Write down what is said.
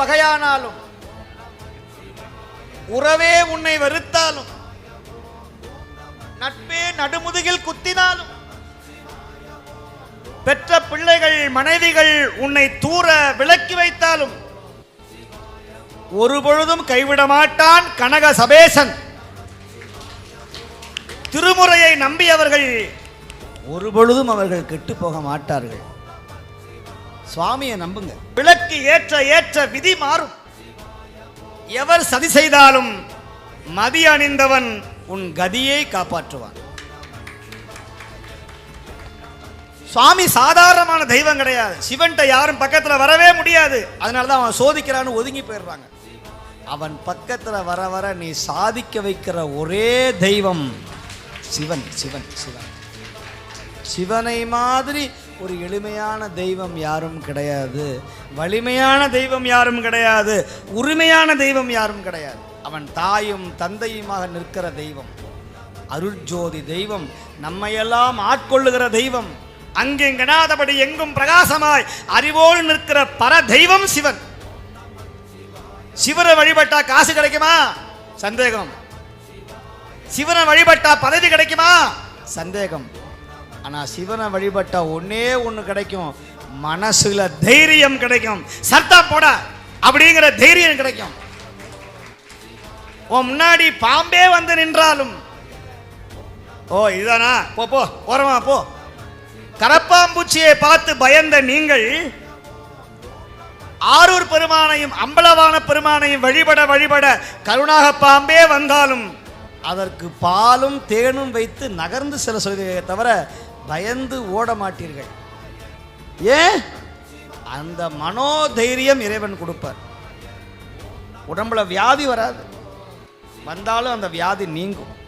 பகையானாலும் உறவே உன்னை வெறுத்தாலும் நட்பே நடுமுதுகில் குத்தினாலும் பெற்ற பிள்ளைகள் மனைவிகள் உன்னை தூர விலக்கி வைத்தாலும் ஒரு பொழுதும் கைவிட மாட்டான் கனக சபேசன். திருமுறையை நம்பியவர்கள் ஒரு பொழுதும் அவர்கள் கெட்டு போக மாட்டார்கள். சுவாமியை நம்புங்க. விளக்கு ஏற்ற ஏற்ற விதி மாறும். எவர் சதி செய்தாலும் மதி அணிந்தவன் உன் கதியை காப்பாற்றுவான். சுவாமி சாதாரணமான தெய்வம் கிடையாது. சிவன்கிட்ட யாரும் பக்கத்துல வரவே முடியாது. அதனால தான் அவன் சோதிக்கிறான்னு ஒதுங்கி போயிடுறாங்க. அவன் பக்கத்துல வர வர நீ சாதிக்க வைக்கிற ஒரே தெய்வம் சிவன் சிவன் சிவன். சிவனை மாதிரி ஒரு எளிமையான தெய்வம் யாரும் கிடையாது. வலிமையான தெய்வம் யாரும் கிடையாது. உரிமையான தெய்வம் யாரும் கிடையாது. அவன் தாயும் தந்தையுமாக நிற்கிற தெய்வம். அருட்ஜோதி தெய்வம் நம்மையெல்லாம் ஆட்கொள்ளுகிற தெய்வம். அங்கெங்கனாதபடி எங்கும் பிரகாசமாய் அறிவோடு நிற்கிற பர தெய்வம் சிவன். சிவனை வழிபட்டா காசு கிடைக்குமா? சந்தேகம். சிவனை வழிபட்டா பதவி கிடைக்குமா? சந்தேகம். ஆனா சிவனை வழிபட்டால் ஒன்றே ஒண்ணு கிடைக்கும். மனசுல தைரியம் கிடைக்கும். சத்தா போட அப்படிங்கிற தைரியம் கிடைக்கும். உன் முன்னாடி பாம்பே வந்து நின்றாலும் ஓ இதானா போ போ ஓரமா போ. கரப்பாம்பூச்சியை பார்த்து பயந்த நீங்கள் ஆரூர் பெருமானையும் அம்பலவான பெருமானையும் வழிபட வழிபட கருணாக பாம்பே வந்தாலும் அதற்கு பாலும் தேனும் வைத்து நகர்ந்து செல்ல சொல்கிறே தவிர பயந்து ஓட மாட்டீர்கள். ஏன்? அந்த மனோதைரியம் இறைவன் கொடுப்பார். உடம்புல வியாதி வராது. வந்தாலும் அந்த வியாதி நீங்கும்.